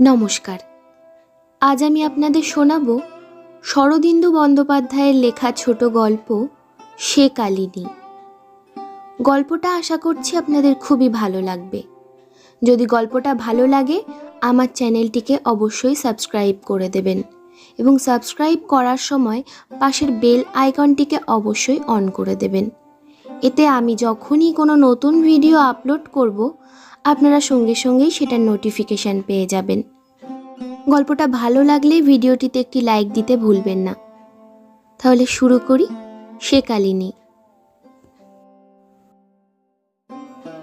নমস্কার। আজ আমি আপনাদের শোনাব শরদিন্দু বন্দ্যোপাধ্যায়ের লেখা ছোট গল্প, সে কালিনী। গল্পটা আশা করছি আপনাদের খুবই ভালো লাগবে। যদি গল্পটা ভালো লাগে, আমার চ্যানেলটিকে অবশ্যই সাবস্ক্রাইব করে দেবেন এবং সাবস্ক্রাইব করার সময় পাশের বেল আইকনটিকে অবশ্যই অন করে দেবেন। এতে আমি যখনই কোনো নতুন ভিডিও আপলোড করব আপনারা সঙ্গে সঙ্গেই সেটার নোটিফিকেশান পেয়ে যাবেন। গল্পটা ভালো লাগলে ভিডিওটিতে একটি লাইক দিতে ভুলবেন না। তাহলে শুরু করি সে কালিনী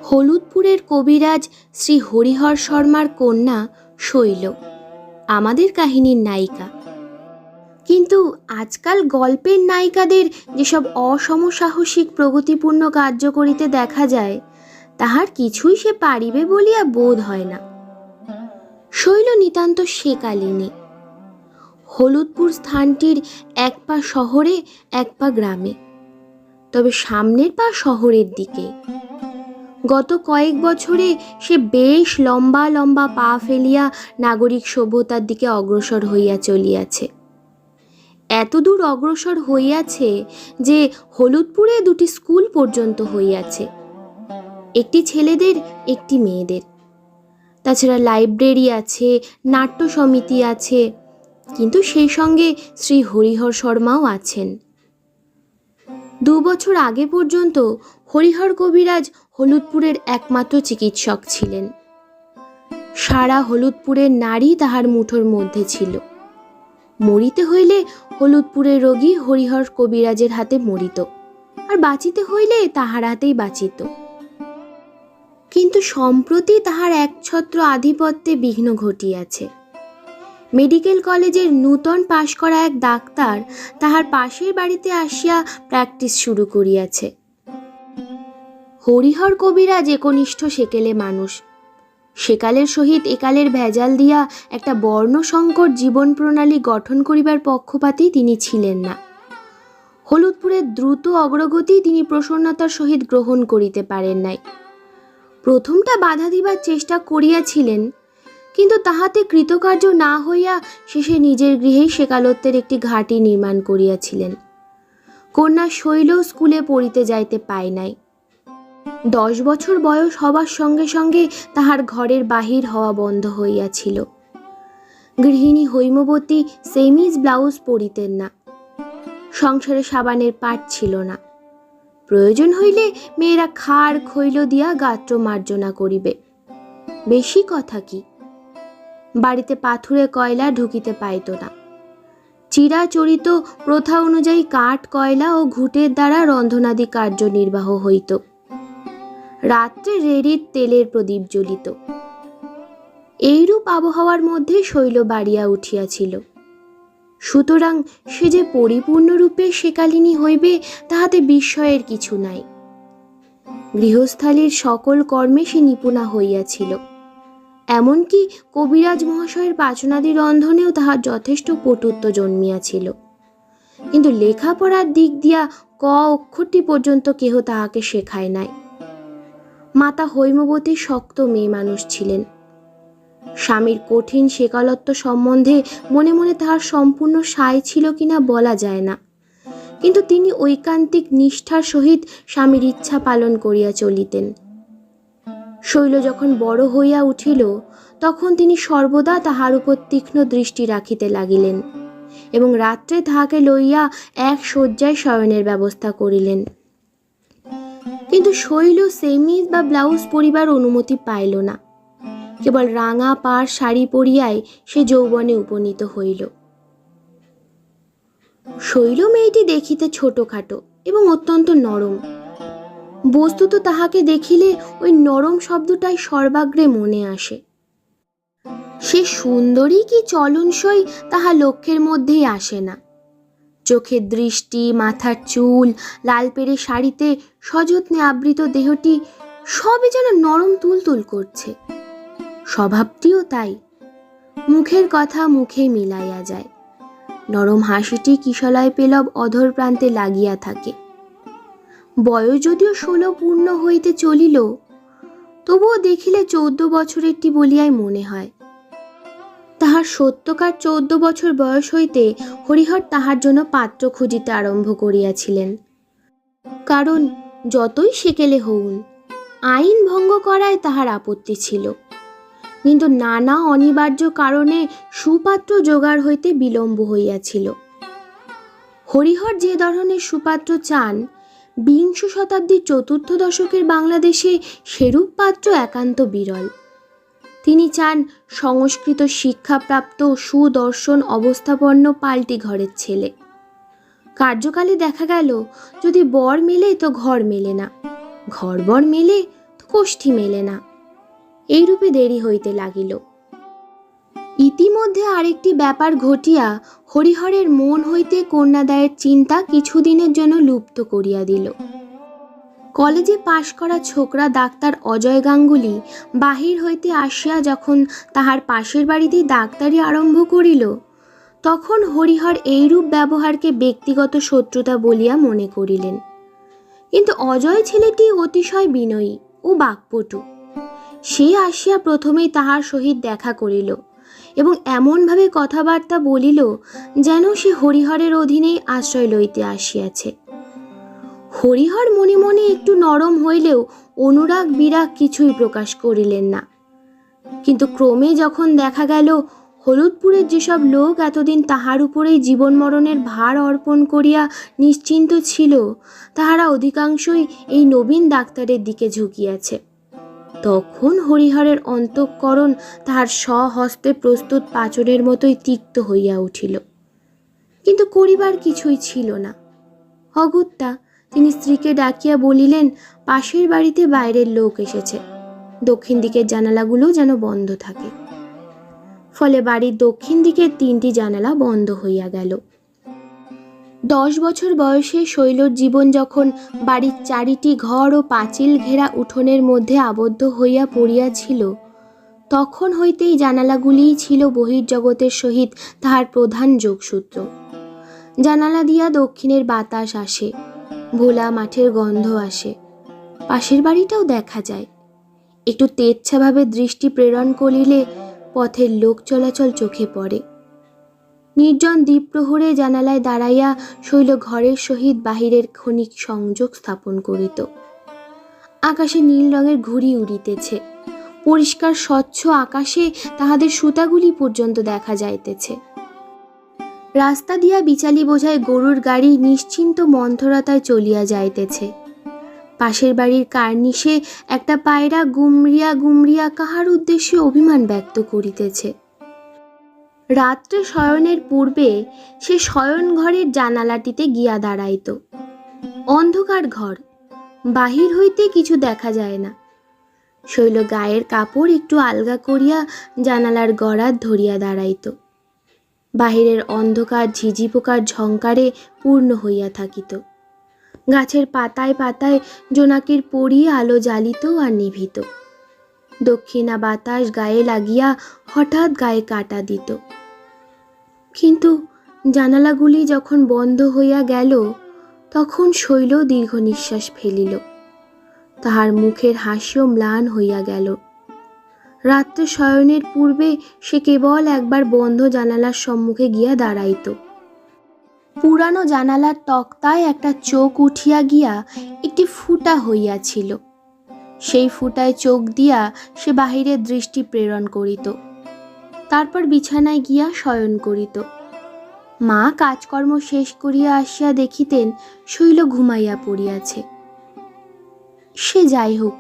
হলুদপুরের কবিরাজ শ্রী হরিহর শর্মার কন্যা শৈল, আমাদের কাহিনীর নায়িকা। কিন্তু আজকাল গল্পের নায়িকাদের যেসব অসমসাহসিক প্রগতিপূর্ণ কার্য করিতে দেখা যায় তাহার কিছুই সে পারিবে বলিয়া বোধ হয় না। শৈল নিতান্ত সেকালিনী হলুদপুর স্থানটির এক পা শহরে, এক পা গ্রামে। তবে সামনের পা শহরের দিকে। গত কয়েক বছরে সে বেশ লম্বা লম্বা পা ফেলিয়া নাগরিক সভ্যতার দিকে অগ্রসর হইয়া চলিয়াছে। এতদূর অগ্রসর হইয়াছে যে হলুদপুরে দুটি স্কুল পর্যন্ত হইয়াছে। একটি ছেলেদের, একটি মেয়েদের। তাছাড়া লাইব্রেরি আছে, নাট্য সমিতি আছে, কিন্তু সেই সঙ্গে শ্রী হরিহর শর্মাও আছেন। দু বছর আগে পর্যন্ত হরিহর কবিরাজ হলুদপুরের একমাত্র চিকিৎসক ছিলেন। সারা হলুদপুরের নারী তাহার মুঠোর মধ্যে ছিল। মরিতে হইলে হলুদপুরের রোগী হরিহর কবিরাজের হাতে মরিত, আর বাঁচিতে হইলে তাহার হাতেই বাঁচিত। কিন্তু সম্প্রতি তাহার একছত্র আধিপত্যে বিঘ্ন ঘটিয়াছে। মেডিকেল কলেজের নূতন পাশ করা এক ডাক্তার তাহার পাশের বাড়িতে আসিয়া প্র্যাকটিস শুরু করিয়াছে। হরিহর কবিরাজ একনিষ্ঠ সেকেলে মানুষ। সেকালের সহিত একালের ভেজাল দিয়া একটা বর্ণসংকর জীবন প্রণালী গঠন করিবার পক্ষপাতী তিনি ছিলেন না। হলুদপুরের দ্রুত অগ্রগতি তিনি প্রসন্নতার সহিত গ্রহণ করিতে পারেন নাই। প্রথমটা বাধা দিবার চেষ্টা করিয়াছিলেন, কিন্তু তাহাতে কৃতকার্য না হইয়া শেষে নিজের গৃহেই সেকালত্বের একটি ঘাঁটি নির্মাণ করিয়াছিলেন। কন্যা শৈল স্কুলে পড়িতে যাইতে পায় নাই। দশ বছর বয়স হবার সঙ্গে সঙ্গে তাহার ঘরের বাহির হওয়া বন্ধ হইয়াছিল। গৃহিণী হৈমবতী সেমিজ ব্লাউজ পরিতেন না। সংসারে সাবানের পাট ছিল না। প্রয়োজন হইলে মেয়েরা খাড় খৈল দিয়া গাত্র মার্জনা করিবে। বেশি কথা কি? বাড়িতে পাথুরে কয়লা ঢুকিতে পাইত না। চিরাচরিত প্রথা অনুযায়ী কাঠ, কয়লা ও ঘুটের দ্বারা রন্ধনাদি কার্য নির্বাহ হইত। রাত্রে রেড়ির তেলের প্রদীপ জ্বলিত। এইরূপ আবহাওয়ার মধ্যে শৈল বাড়িয়া উঠিয়াছিল। সুতরাং সে যে পরিপূর্ণরূপে সেকালিনী হইবে, তাহাতে বিস্ময়ের কিছু নাই। গৃহস্থালীর সকল কর্মে সে নিপুণা হইয়াছিল। এমনকি কবিরাজ মহাশয়ের পাচনাদি রন্ধনেও তাহার যথেষ্ট পটুত্ব জন্মিয়াছিল। কিন্তু লেখাপড়ার দিক দিয়া ক অক্ষরটি পর্যন্ত কেহ তাহাকে শেখায় নাই। মাতা হৈমবতী শক্ত মেয়ে মানুষ ছিলেন। স্বামীর কঠিন সেকালত্ব সম্বন্ধে মনে মনে তাহার সম্পূর্ণ সায় ছিল কিনা বলা যায় না। কিন্তু তিনি ঐকান্তিক নিষ্ঠার সহিত স্বামীর ইচ্ছা পালন করিয়া চলিতেন। শৈল যখন বড় হইয়া উঠিল, তখন তিনি সর্বদা তাহার উপর তীক্ষ্ণ দৃষ্টি রাখিতে লাগিলেন এবং রাত্রে তাহাকে লইয়া এক শয্যায় শয়নের ব্যবস্থা করিলেন। কিন্তু শৈল, সেমিজ বা ব্লাউজ পরিবার অনুমতি পাইল না। কেবল রাঙা পাড় শাড়ি পরিয়াই সে যৌবনে উপনীত হইল। শৈল মেয়েটি দেখিতে ছোটখাটো এবং অত্যন্ত নরম। বস্তুত তাহাকে দেখিলে ওই নরম শব্দটাই সর্বাগ্রে মনে আসে। সে সুন্দরী কি চলনসই তাহা লক্ষ্যের মধ্যেই আসে না। চোখের দৃষ্টি, মাথার চুল, লাল পেরে শাড়িতে সযত্নে আবৃত দেহটি সবই যেন নরম তুলতুল করছে। স্বভাবটিও তাই। মুখের কথা মুখে মিলাইয়া যায়। নরম হাসিটি কিশলয় পেলব অধর প্রান্তে লাগিয়া থাকে। বয়স যদিও ষোলো পূর্ণ হইতে চলিল, তবুও দেখিলে চৌদ্দ বছরেরটি বলিয়াই মনে হয়। তাহার সত্যকার চৌদ্দ বছর বয়স হইতে হরিহর তাহার জন্য পাত্র খুঁজিতে আরম্ভ করিয়াছিলেন। কারণ যতই সেকেলে হউন, আইন ভঙ্গ করায় তাহার আপত্তি ছিল। কিন্তু নানা অনিবার্য কারণে সুপাত্র জোগাড় হইতে বিলম্ব হইয়াছিল। হরিহর যে ধরনের সুপাত্র চান, বিংশ শতাব্দীর চতুর্থ দশকের বাংলাদেশে সেরূপ পাত্র একান্ত বিরল। তিনি চান সংস্কৃত শিক্ষাপ্রাপ্ত সুদর্শন অবস্থাপন্ন পাল্টি ঘরের ছেলে। কার্যকালে দেখা গেল, যদি বর মেলে তো ঘর মেলে না ঘর বর মেলে তো কোষ্ঠী মেলে না। এইরূপে দেরি হইতে লাগিল। ইতিমধ্যে আরেকটি ব্যাপার ঘটিয়া হরিহরের মন হইতে কন্যাদায়ের চিন্তা কিছুদিনের জন্য লুপ্ত করিয়া দিল। কলেজে পাশ করা ছোকরা ডাক্তার অজয় গাঙ্গুলি বাহির হইতে আসিয়া যখন তাহার পাশের বাড়িতেই ডাক্তারি আরম্ভ করিল, তখন হরিহর এইরূপ ব্যবহারকে ব্যক্তিগত শত্রুতা বলিয়া মনে করিলেন। কিন্তু অজয় ছেলেটি অতিশয় বিনয়ী ও বাকপটু। সে আসিয়া প্রথমেই তাহার সহিত দেখা করিল এবং এমনভাবে কথাবার্তা বলিল যেন সে হরিহরের অধীনেই আশ্রয় লইতে আসিয়াছে। হরিহর মনে মনে একটু নরম হইলেও অনুরাগ বিরাগ কিছুই প্রকাশ করিলেন না। কিন্তু ক্রমে যখন দেখা গেল হলুদপুরের যেসব লোক এতদিন তাহার উপরেই জীবন মরণের ভার অর্পণ করিয়া নিশ্চিন্ত ছিল, তাহারা অধিকাংশই এই নবীন ডাক্তারের দিকে ঝুঁকিয়াছে। তখন হরিহরের অন্তঃকরণ তাহার স্বহস্তে প্রস্তুত পাচনের মতোই তিক্ত হইয়া উঠিল। কিন্তু করিবার কিছুই ছিল না। অগত্যা তিনি স্ত্রীকে ডাকিয়া বলিলেন, পাশের বাড়িতে বাইরের লোক এসেছে। দক্ষিণ দিকের জানালাগুলো যেন বন্ধ থাকে। ফলে বাড়ির দক্ষিণ দিকের তিনটি জানালা বন্ধ হইয়া গেল। দশ বছর বয়সে শৈলর জীবন যখন বাড়ির চারিটি ঘর ও পাঁচিল ঘেরা উঠোনের মধ্যে আবদ্ধ হইয়া পড়িয়াছিল, তখন হইতেই জানালাগুলিই ছিল বহির্জগতের সহিত তাহার প্রধান যোগসূত্র। জানালা দিয়া দক্ষিণের বাতাস আসে, ভোলা মাঠের গন্ধ আসে। পাশের বাড়িটাও দেখা যায়। একটু তেচ্ছাভাবে দৃষ্টি প্রেরণ করিলে পথের লোক চলাচল চোখে পড়ে। নির্জন দ্বীপ প্রহরে জানালায় দাঁড়াইয়া শৈল ঘরের সহিত বাহিরের ক্ষণিক সংযোগ স্থাপন করিত। আকাশে নীল রঙের ঘুড়ি উড়িতেছে। পরিষ্কার স্বচ্ছ আকাশে তাহাদের সুতাগুলি পর্যন্ত দেখা যাইতেছে। রাস্তা দিয়া বিচালি বোঝায় গরুর গাড়ি নিশ্চিন্ত মন্থরতায় চলিয়া যাইতেছে। পাশের বাড়ির কার্নিশে একটা পায়রা গুমরিয়া গুমরিয়া কাহার উদ্দেশ্যে অভিমান ব্যক্ত করিতেছে। রাত্রে শয়নের পূর্বে সে শয়ন ঘরের জানালাটিতে গিয়া দাঁড়াইত। অন্ধকার ঘর, বাহির হইতে কিছু দেখা যায় না। শৈল গায়ের কাপড় একটু আলগা করিয়া জানালার গড়াত ধরিয়া দাঁড়াইত। বাহিরের অন্ধকার ঝিঝি পোকার ঝঙ্কারে পূর্ণ হইয়া থাকিত। গাছের পাতায় পাতায় জোনাকির পরি আলো জ্বালিত আর নিভিত। দক্ষিণা বাতাস গায়ে লাগিয়া হঠাৎ গায়ে কাটা দিত। কিন্তু জানালাগুলি যখন বন্ধ হইয়া গেল, তখন শৈল দীর্ঘ নিঃশ্বাস ফেলিল। তাহার মুখের হাসিও ম্লান হইয়া গেল। রাত্রে শয়নের পূর্বে সে কেবল একবার বন্ধ জানালার সম্মুখে গিয়া দাঁড়াইত। পুরানো জানালার তক্তায় একটা চোখ উঠিয়া গিয়া একটি ফুটা হইয়াছিল। সেই ফুটায় চোখ দিয়া সে বাহিরের দৃষ্টি প্রেরণ করিত। তারপর বিছানায় গিয়া শয়ন করিত। মা কাজকর্ম শেষ করিয়া আসিয়া দেখিতেন শৈল ঘুমাইয়া পড়িয়াছে। সে যাই হোক,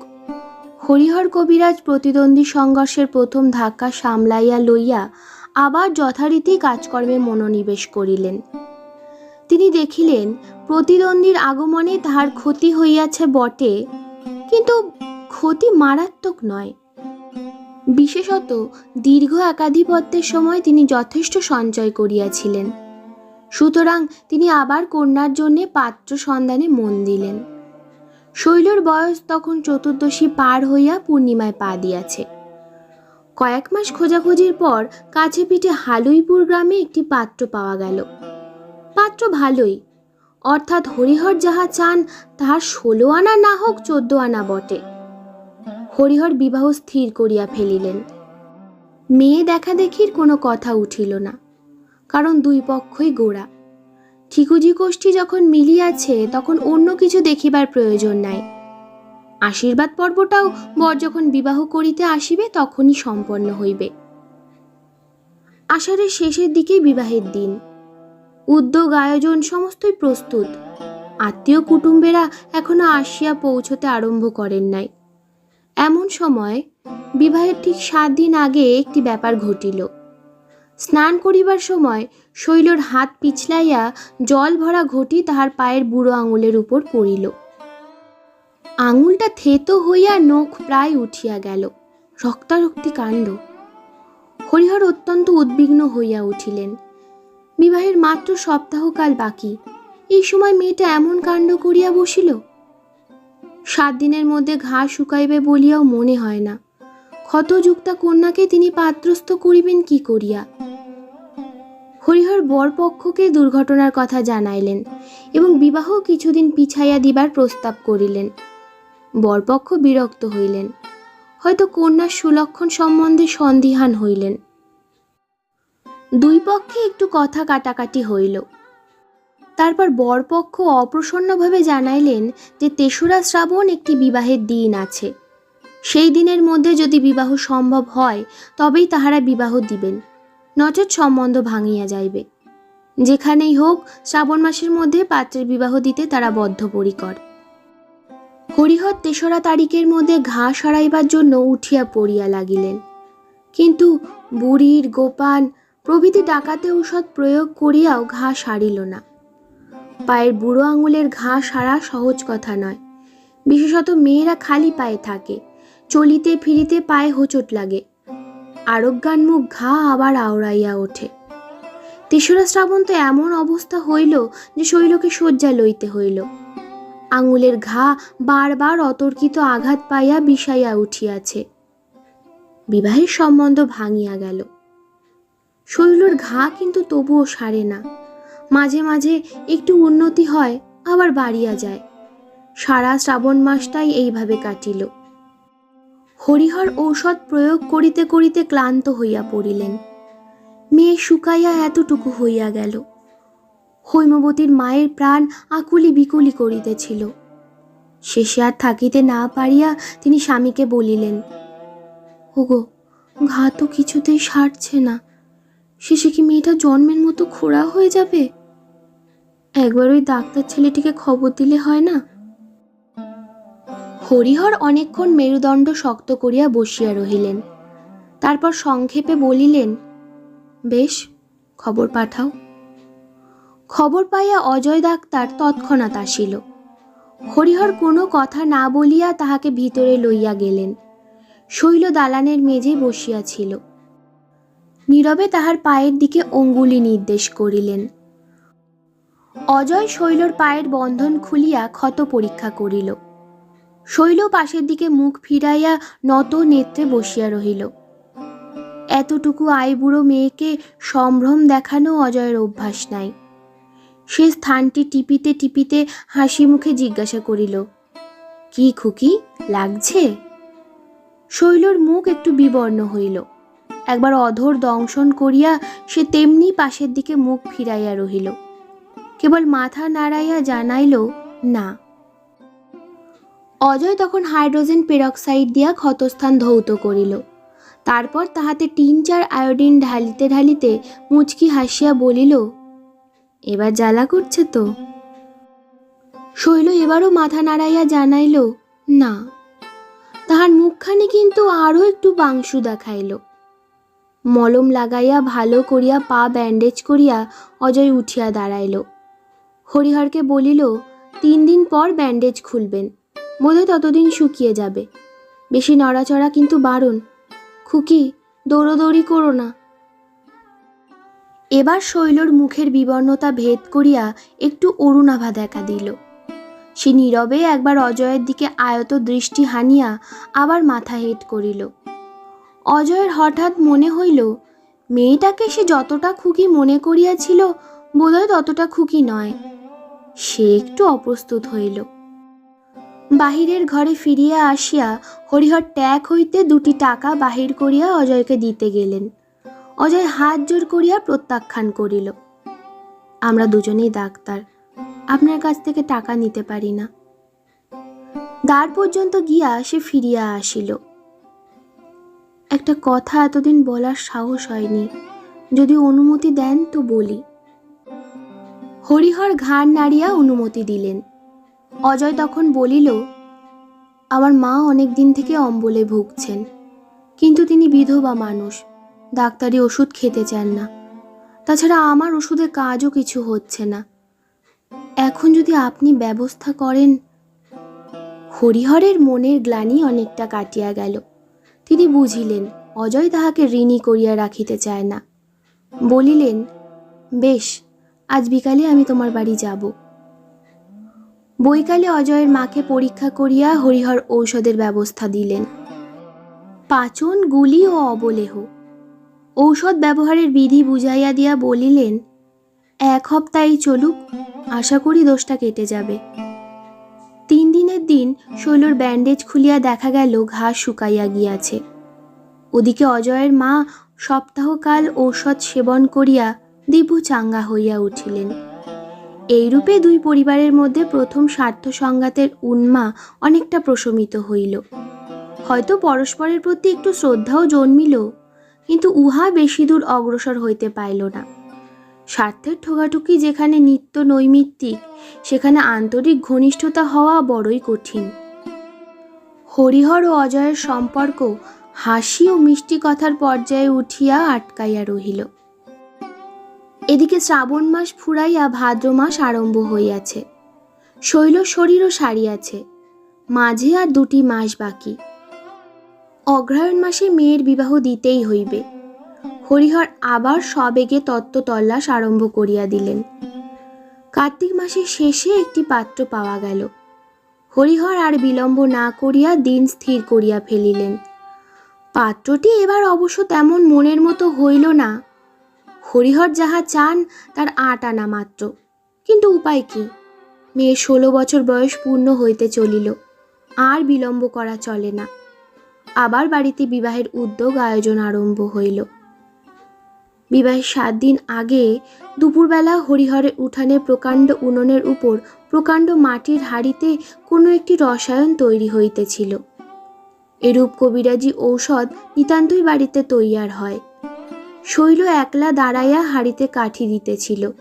হরিহর কবিরাজ প্রতিদ্বন্দ্বী সংঘর্ষের প্রথম ধাক্কা সামলাইয়া লইয়া আবার যথারীতি কাজকর্মে মনোনিবেশ করিলেন। তিনি দেখিলেন, প্রতিদ্বন্দ্বীর আগমনে তাহার ক্ষতি হইয়াছে বটে, কিন্তু ক্ষতি মারাত্মক নয়। বিশেষত দীর্ঘ একাধিপত্যের সময় তিনি যথেষ্ট সঞ্চয় করিয়াছিলেন। সুতরাং তিনি আবার কন্যার জন্যে পাত্র সন্ধানে মন দিলেন। শৈলর বয়স তখন চতুর্দশী পার হইয়া পূর্ণিমায় পা দিয়াছে। কয়েক মাস খোঁজাখুঁজির পর কাছে পিঠে হালুইপুর গ্রামে একটি পাত্র পাওয়া গেল। পাত্র ভালোই, অর্থাৎ হরিহর যাহা চান তাহার ষোলো আনা না হোক চোদ্দ আনা বটে। হরিহর বিবাহ স্থির করিয়া ফেলিলেন। মেয়ে দেখা দেখির কোনো কথা উঠিল না, কারণ দুই পক্ষই গোড়া। ঠিকুজি গোষ্ঠী যখন মিলিয়াছে, তখন অন্য কিছু দেখিবার প্রয়োজন নাই। আশীর্বাদ পর্বটাও বর যখন বিবাহ করিতে আসিবে, তখনই সম্পন্ন হইবে। আষাঢ়ের শেষের দিকেই বিবাহের দিন। উদ্যোগ, আয়োজন সমস্তই প্রস্তুত। আত্মীয় কুটুম্বেরা এখনও আসিয়া পৌঁছতে আরম্ভ করেন নাই। এমন সময়, বিবাহের ঠিক সাত দিন আগে একটি ব্যাপার ঘটিল। স্নান করিবার সময় শৈলর হাত পিছলাইয়া জল ভরা ঘটি তাহার পায়ের বুড়ো আঙুলের উপর পড়িল। আঙুলটা থেতো হইয়া নখ প্রায় উঠিয়া গেল। রক্তারক্তি কাণ্ড। হরিহর অত্যন্ত উদ্বিগ্ন হইয়া উঠিলেন। বিবাহের মাত্র সপ্তাহকাল বাকি। এই সময় মেয়েটা এমন কাণ্ড করিয়া বসিল? সাত দিনের মধ্যে ঘা শুকাইবে বলিয়াও মনে হয় না। ক্ষতযুক্তা কন্যাকে তিনি পাত্রস্থ করিবেন কি করিয়া? হরিহর বরপক্ষকে দুর্ঘটনার কথা জানাইলেন এবং বিবাহ কিছুদিন পিছাইয়া দিবার প্রস্তাব করিলেন। বরপক্ষ বিরক্ত হইলেন। হয়তো কন্যার সুলক্ষণ সম্বন্ধে সন্দিহান হইলেন। দুই পক্ষে একটু কথা কাটাকাটি হইল। তারপর বরপক্ষ অপ্রসন্নভাবে জানাইলেন যে তেসরা শ্রাবণ একটি বিবাহের দিন আছে। সেই দিনের মধ্যে যদি বিবাহ সম্ভব হয়, তবেই তাহারা বিবাহ দিবেন। নচেত সম্বন্ধ ভাঙিয়া যাইবে। যেখানেই হোক, শ্রাবণ মাসের মধ্যে পাত্রের বিবাহ দিতে তারা বদ্ধপরিকর। হরিহর তেসরা তারিখের মধ্যে ঘা সরাইবার জন্য উঠিয়া পড়িয়া লাগিলেন। কিন্তু বুড়ির গোপান প্রভৃতি ডাকাতে ঔষধ প্রয়োগ করিয়াও ঘা সারিল না। পায়ের বুড়ো আঙুলের ঘা সারা সহজ কথা নয়। বিশেষত মেয়েরা খালি পায়ে থাকে, চলিতে ফিরিতে পায়ে হোঁচট লাগে। আরোগ্যান্মুখ ঘা আবার আওড়াইয়া ওঠে। তেসরা শ্রাবণ তো এমন অবস্থা হইল যে শৈলকে শয্যা লইতে হইল। আঙুলের ঘা বারবার অতর্কিত আঘাত পাইয়া বিষাইয়া উঠিয়াছে। বিবাহের সম্বন্ধ ভাঙিয়া গেল। শৈলর ঘা কিন্তু তবুও সারে না। মাঝে মাঝে একটু উন্নতি হয়, আবার বাড়িয়া যায়। সারা শ্রাবণ মাসটাই এইভাবে কাটিল। হরিহর ঔষধ প্রয়োগ করিতে করিতে ক্লান্ত হইয়া পড়িলেন। মেয়ে শুকাইয়া এতটুকু হইয়া গেল। হৈমবতীর মায়ের প্রাণ আকুলি বিকুলি করিতেছিল। শেষে আর থাকিতে না পারিয়া তিনি স্বামীকে বলিলেন, ওগো, ঘা তো কিছুতেই সারছে না। শেষে কি মেয়েটা জন্মের মতো খোড়া হয়ে যাবে? একবার ওই ডাক্তার ছেলেটিকে খবর দিলে হয় না? হরিহর অনেকক্ষণ মেরুদণ্ড শক্ত করিয়া বসিয়া রহিলেন। তারপর সংক্ষেপে বলিলেন, বেশ, খবর পাঠাও। খবর পাইয়া অজয় ডাক্তার তৎক্ষণাৎ আসিল। হরিহর কোনো কথা না বলিয়া তাহাকে ভিতরে লইয়া গেলেন। শৈল দালানের মেঝে বসিয়াছিল নীরবে তাহার পায়ের দিকে অঙ্গুলি নির্দেশ করিলেন। অজয় শৈলর পায়ের বন্ধন খুলিয়া ক্ষত পরীক্ষা করিল। শৈল পাশের দিকে মুখ ফিরাইয়া নত নেত্রে বসিয়া রহিল। এতটুকু আইবুড়ো মেয়েকে সম্ভ্রম দেখানো অজয়ের অভ্যাস নাই। সে স্থানটি টিপিতে টিপিতে হাসি মুখে জিজ্ঞাসা করিল, কি খুকি, লাগছে? শৈলর মুখ একটু বিবর্ণ হইল। একবার অধর দংশন করিয়া সে তেমনি পাশের দিকে মুখ ফিরাইয়া রহিল। কেবল মাথা নাড়াইয়া জানাইল, না। অজয় তখন হাইড্রোজেন পেরক্সাইড দিয়া ক্ষতস্থান ধৌত করিল। তারপর তাহাতে তিন চার আয়োডিন ঢালিতে ঢালিতে মুচকি হাসিয়া বলিল, এবার জ্বালা করছে তো? শৈল এবারও মাথা নাড়াইয়া জানাইল, না। তাহার মুখখানি কিন্তু আরও একটু বাংশু দেখাইল। মলম লাগাইয়া ভালো করিয়া পা ব্যান্ডেজ করিয়া অজয় উঠিয়া দাঁড়াইল। হরিহরকে বলিল, তিন দিন পর ব্যান্ডেজ খুলবেন। বোধহয় ততদিন শুকিয়ে যাবে। বেশি নড়াচড়া কিন্তু বারণ। খুকি, দৌড়োদৌড়ি করো না। এবার শৈলর মুখের বিবর্ণতা ভেদ করিয়া একটু অরুণাভা দেখা দিল। সে নীরবে একবার অজয়ের দিকে আয়ত দৃষ্টি হানিয়া আবার মাথা হেট করিল। অজয়ের হঠাৎ মনে হইল, মেয়েটাকে সে যতটা খুকি মনে করিয়াছিল বোধহয় ততটা খুকি নয়। সে একটু অপ্রস্তুত হইল। বাহিরের ঘরে ফিরিয়া আসিয়া হরিহর ট্যাগ হইতে দুটি টাকা বাহির করিয়া অজয়কে দিতে গেলেন। অজয় হাত জোর করিয়া প্রত্যাখ্যান করিল। আমরা দুজনেই ডাক্তার, আপনার কাছ থেকে টাকা নিতে পারি না দ্বার পর্যন্ত গিয়া সে ফিরিয়া আসিল। একটা কথা এতদিন বলার সাহস হয়নি। যদি অনুমতি দেন তো বলি। হরিহর ঘাড় নাড়িয়া অনুমতি দিলেন। অজয় তখন বলিল, আমার মা অনেক দিন থেকে অম্বলে ভুগছেন, কিন্তু তিনি বিধবা মানুষ, ডাক্তারি ওষুধ খেতে চান না। তাছাড়া আমার ওষুধে কাজও কিছু হচ্ছে না। এখন যদি আপনি ব্যবস্থা করেন হরিহরের মনের গ্লানি অনেকটা কাটিয়া গেল। তিনি বুঝিলেন, অজয় তাহাকে ঋণী করিয়া রাখিতে চায় না। বলিলেন, বেশ আজ বিকালে আমি তোমার বাড়ি যাব। বৈকালে অজয়ের মাকে পরীক্ষা করিয়া হরিহর ঔষধের ব্যবস্থা দিলেন। পাচন, গুলি ও অবলেহ। ঔষধ ব্যবহারের বিধি বুঝাইয়া দিয়া বলিলেন, এক সপ্তাহই চলুক, আশা করি দোষটা কেটে যাবে। তিন দিনের দিন শৈলর ব্যান্ডেজ খুলিয়া দেখা গেল, ঘাস শুকাইয়া গিয়াছে। ওদিকে অজয়ের মা সপ্তাহকাল ঔষধ সেবন করিয়া দিব্য চাঙ্গা হইয়া উঠিলেন। এইরূপে দুই পরিবারের মধ্যে প্রথম স্বার্থ সংঘাতের উন্মা অনেকটা প্রশমিত হইল। হয়তো পরস্পরের প্রতি একটু শ্রদ্ধাও জন্মিল, কিন্তু উহা বেশি দূর অগ্রসর হইতে পাইল না। স্বার্থের ঠোকাঠুকি যেখানে নিত্য নৈমিত্তিক, সেখানে আন্তরিক ঘনিষ্ঠতা হওয়া বড়ই কঠিন। হরিহর ও অজয়ের সম্পর্ক হাসি ও মিষ্টি কথার পর্যায়ে উঠিয়া আটকাইয়া রহিল। এদিকে শ্রাবণ মাস ফুরাইয়া ভাদ্র মাস আরম্ভ হইয়াছে। শৈল শরীরও সারিয়াছে। মাঝে আর দুটি মাস বাকি। অগ্রহায়ণ মাসে মেয়ের বিবাহ দিতেই হইবে। হরিহর আবার সবেগে তত্ত্ব তল্লাশ আরম্ভ করিয়া দিলেন। কার্তিক মাসের শেষে একটি পাত্র পাওয়া গেল। হরিহর আর বিলম্ব না করিয়া দিন স্থির করিয়া ফেলিলেন। পাত্রটি এবার অবশ্য তেমন মনের মতো হইল না। হরিহর যাহা চান, তার আট আনা মাত্র। কিন্তু উপায় কি? মেয়ে ষোলো বছর বয়স পূর্ণ হইতে চলিল, আর বিলম্ব করা চলে না। আবার বাড়িতে বিবাহের উদ্যোগ আয়োজন আরম্ভ হইল। বিবাহের সাত দিন আগে দুপুরবেলা হরিহরের উঠানে প্রকাণ্ড উনুনের উপর প্রকাণ্ড মাটির হাড়িতে কোনো একটি রসায়ন তৈরি হইতেছিল। এরূপ কবিরাজি ঔষধ নিতান্তই বাড়িতে তৈয়ার হয়। শৈল একলা দাঁড়াইয়া হাড়িতে কাঠি দিতেছিল।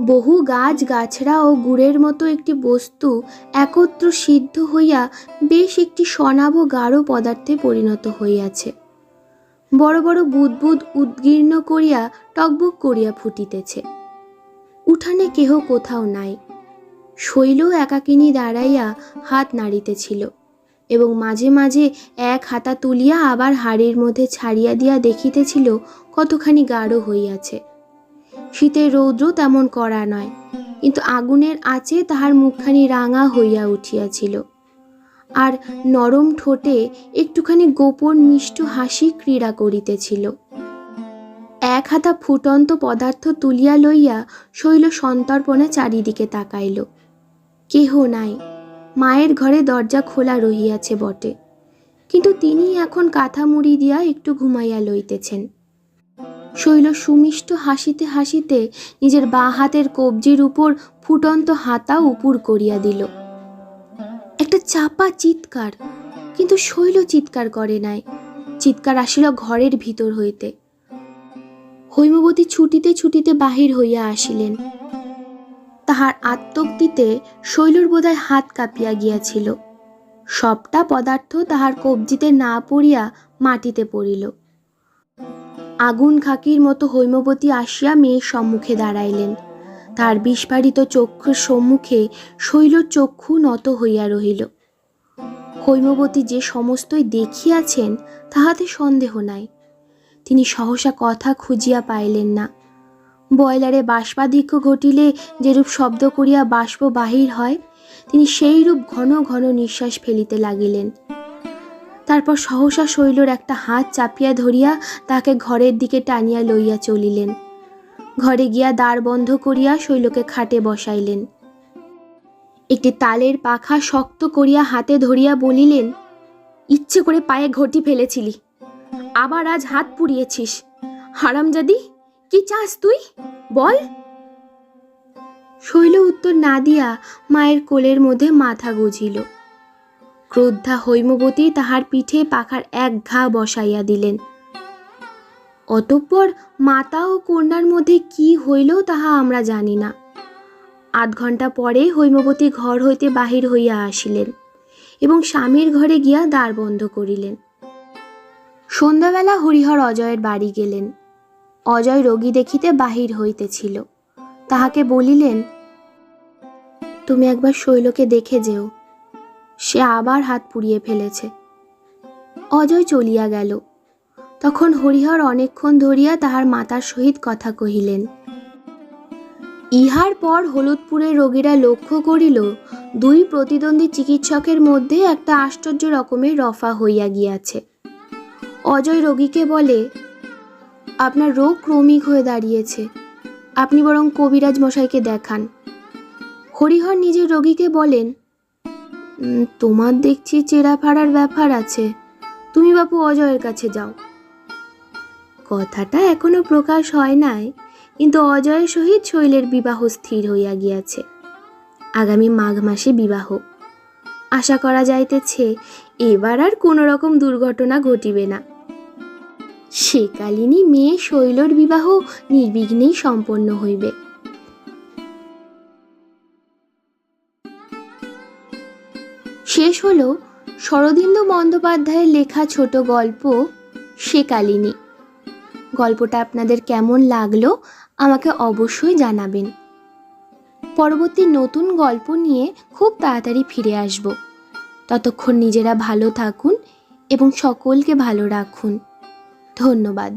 বহু গাছ, গাছড়া ও গুড়ের মতো একটি বস্তু একত্র সিদ্ধ হইয়া বেশ একটি সনাব গাঢ় পদার্থে পরিণত হইয়াছে। বড় বড় বুদবুদ উদ্গীর্ণ করিয়া টকবক করিয়া ফুটিতেছে। উঠানে কেহ কোথাও নাই। শৈল একাকিনী দাঁড়াইয়া হাত নাড়িতেছিল। এবং মাঝে মাঝে এক হাতা তুলিয়া আবার হাড়ির মধ্যে ছাড়িয়া দিয়া দেখিতেছিল কতখানি গাঢ় হইয়াছে। শীতের রৌদ্র তেমন করা নয়, কিন্তু আগুনের আঁচে তাহার মুখখানি রাঙা হইয়া উঠিয়াছিল। আর নরম ঠোঁটে একটুখানি গোপন মিষ্ট হাসি ক্রীড়া করিতেছিল। এক হাতা ফুটন্ত পদার্থ তুলিয়া লইয়া শৈল সন্তর্পণে চারিদিকে তাকাইল। কেহ নাই। মায়ের ঘরে দরজা খোলা রহিয়াছে বটে। কিন্তু তিনি এখন কাঁথা মুড়ি দিয়া একটু ঘুমাইয়া লইতেছেন। শৈল সুমিষ্ট হাসিতে হাসিতে নিজের বাঁ হাতের কবজির উপর ফুটন্ত হাতা উপুর করিয়া দিল। একটা চাপা চিৎকার, কিন্তু শৈল চিৎকার করে নাই। চিৎকার আসিল ঘরের ভিতর হইতে। হৈমবতী ছুটিতে ছুটিতে বাহির হইয়া আসিলেন। তাহার আত্মক্তিতে শৈলর বোধহয় হাত কাঁপিয়া গিয়াছিল। সবটা পদার্থ তাহার কবজিতে না পড়িয়া মাটিতে পড়িল। আগুন খাকির মতো হৈমবতী আসিয়া মেয়ের সম্মুখে দাঁড়াইলেন। তার বিস্ফারিত চক্ষুর সম্মুখে শৈলর চক্ষু নত হইয়া রহিল। হৈমবতী যে সমস্তই দেখিয়াছেন, তাহাতে সন্দেহ নাই। তিনি সহসা কথা খুঁজিয়া পাইলেন না। বয়লারে বাষ্পাধিক্য ঘটিলে যেরূপ শব্দ করিয়া বাষ্প বাহির হয়, তিনি সেইরূপ ঘন ঘন নিঃশ্বাস ফেলিতে লাগিলেন। তারপর সহসা শৈলর একটা হাত চাপিয়া ধরিয়া তাকে ঘরের দিকে টানিয়া লইয়া চলিলেন। ঘরে গিয়া দ্বার বন্ধ করিয়া শৈলকে খাটে বসাইলেন। একটি তালের পাখা শক্ত করিয়া হাতে ধরিয়া বলিলেন, ইচ্ছে করে পায়ে ঘটি ফেলেছিলি, আবার আজ হাত পুড়িয়েছিস, হারামজাদি? কি চাস তুই? বল। শৈল উত্তর না দিয়া মায়ের কোলের মধ্যে মাথা গুজিল। ক্রোদ্ধা হৈমবতী তাহার পিঠে পাখার এক ঘা বসাইয়া দিলেন। অতঃপর মাতা ও কন্যার মধ্যে কি হইল তাহা আমরা জানি না। আধ ঘণ্টা পরে হৈমবতী ঘর হইতে বাহির হইয়া আসিলেন এবং স্বামীর ঘরে গিয়া দ্বার বন্ধ করিলেন। সন্ধ্যাবেলা হরিহর অজয়ের বাড়ি গেলেন। অজয় রোগী দেখিতে বাহির হইতেছিল। তাহাকে বলিলেন, তুমি একবার শৈলকে দেখে যেও। সে আবার হাত পুড়িয়ে ফেলেছে। অজয় চলিয়া গেল। তখন হরিহর অনেকক্ষণ ধরিয়া তাহার মাতার সহিত কথা কহিলেন, ইহার পর হলুদপুরের রোগীরা লক্ষ্য করিল, দুই প্রতিদ্বন্দ্বী চিকিৎসকের মধ্যে একটা আশ্চর্য রকমের রফা হইয়া গিয়াছে। অজয় রোগীকে বলে আপনার রোগ ক্রমিক হয়ে দাঁড়িয়েছে। আপনি বরং কবিরাজ মশাইকে দেখান। হরিহর নিজের রোগীকে বলেন "উম, তোমার দেখছি চেরা ফাড়ার ব্যাপার আছে। তুমি বাপু অজয়ের কাছে যাও। কথাটা এখনও প্রকাশ হয় নাই কিন্তু অজয়ের সহিত শৈলের বিবাহ স্থির হইয়া গিয়াছে। আগামী মাঘ মাসে বিবাহ। আশা করা যাইতেছে এবার আর কোনো রকম দুর্ঘটনা ঘটিবে না। সেকালিনী মেয়ে শৈলর বিবাহ নির্বিঘ্নেই সম্পন্ন হইবে। শেষ হলো শরদিন্দু বন্দ্যোপাধ্যায়ের লেখা ছোট গল্প সেকালিনী। গল্পটা আপনাদের কেমন লাগল আমাকে অবশ্যই জানাবেন। পরবর্তী নতুন গল্প নিয়ে খুব তাড়াতাড়ি ফিরে আসব। ততক্ষণ নিজেরা ভালো থাকুন এবং সকলকে ভালো রাখুন। ধন্যবাদ।